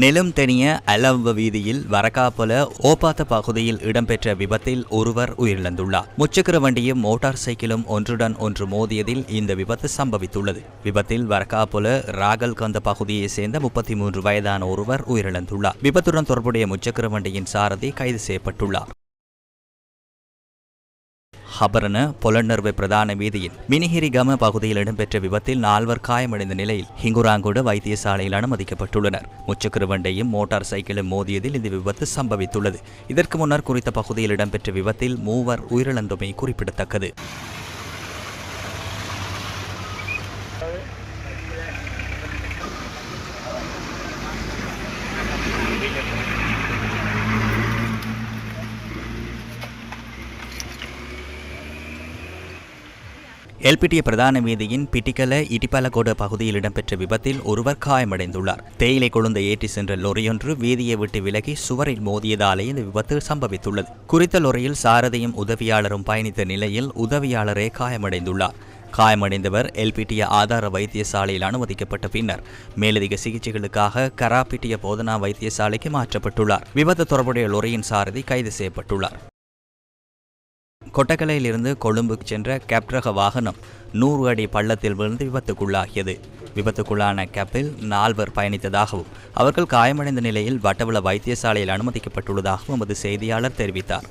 நெலும் தெனிய அலம்ப வீதியில் வரக்காப்பல ஓபாத்த பகுதியில் இடம்பெற்ற விபத்தில் ஒருவர் உயிரிழந்துள்ளார். முச்சக்கர வண்டியும் மோட்டார் சைக்கிளும் ஒன்றுடன் ஒன்று மோதியதில் இந்த விபத்து சம்பவித்துள்ளது. விபத்தில் வரக்காப்பல ராகல் கந்த பகுதியை சேர்ந்த முப்பத்தி மூன்று வயதான ஒருவர் உயிரிழந்துள்ளார். விபத்துடன் தொடர்புடைய முச்சக்கர வண்டியின் சாரதி கைது செய்யப்பட்டுள்ளார். ஹபரன பொலன்னர்வை பிரதான வீதியில் மினிஹிரிகம பகுதியில் இடம்பெற்ற விபத்தில் நால்வர் காயமடைந்த நிலையில் ஹிங்குராங்குட வைத்தியசாலையில் அனுமதிக்கப்பட்டுள்ளனர் முச்சக்கரவண்டையும் மோட்டார் சைக்கிளும் மோதியதில் இந்த விபத்து சம்பவித்துள்ளது. இதற்கு முன்னர் குறித்த பகுதியில் இடம்பெற்ற விபத்தில் மூவர் உயிரிழந்தமை குறிப்பிடத்தக்கது. எல்பிட்டிய பிரதான வீதியின் பிட்டிக்கல இடிப்பலகோடு பகுதியில் இடம்பெற்ற விபத்தில் ஒருவர் காயமடைந்துள்ளார். தேயிலை கொழுந்த ஏற்றி சென்ற லொரியொன்று வீதியை விட்டு விலகி சுவரில் மோதியதாலே இந்த விபத்து சம்பவித்துள்ளது. குறித்த லொரியில் சாரதியும் உதவியாளரும் பயணித்த நிலையில் உதவியாளரே காயமடைந்துள்ளார். காயமடைந்தவர் எல்பிட்டிய ஆதார வைத்தியசாலையில் அனுமதிக்கப்பட்ட பின்னர் மேலதிக சிகிச்சைகளுக்காக கராப்பிட்டிய போதனா வைத்தியசாலைக்கு மாற்றப்பட்டுள்ளார். விபத்து தொடர்புடைய லொரியின் சாரதி கைது செய்யப்பட்டுள்ளார். கொட்டக்கலையிலிருந்து கொழும்புக்கு சென்ற கேப் ரக வாகனம் நூறு அடி பள்ளத்தில் விழுந்து விபத்துக்குள்ளாகியது. விபத்துக்குள்ளான கேப்பில் நால்வர் பயணித்ததாகவும் அவர்கள் காயமடைந்த நிலையில் வட்டவள வைத்தியசாலையில் அனுமதிக்கப்பட்டுள்ளதாகவும் எமது செய்தியாளர் தெரிவித்தார்.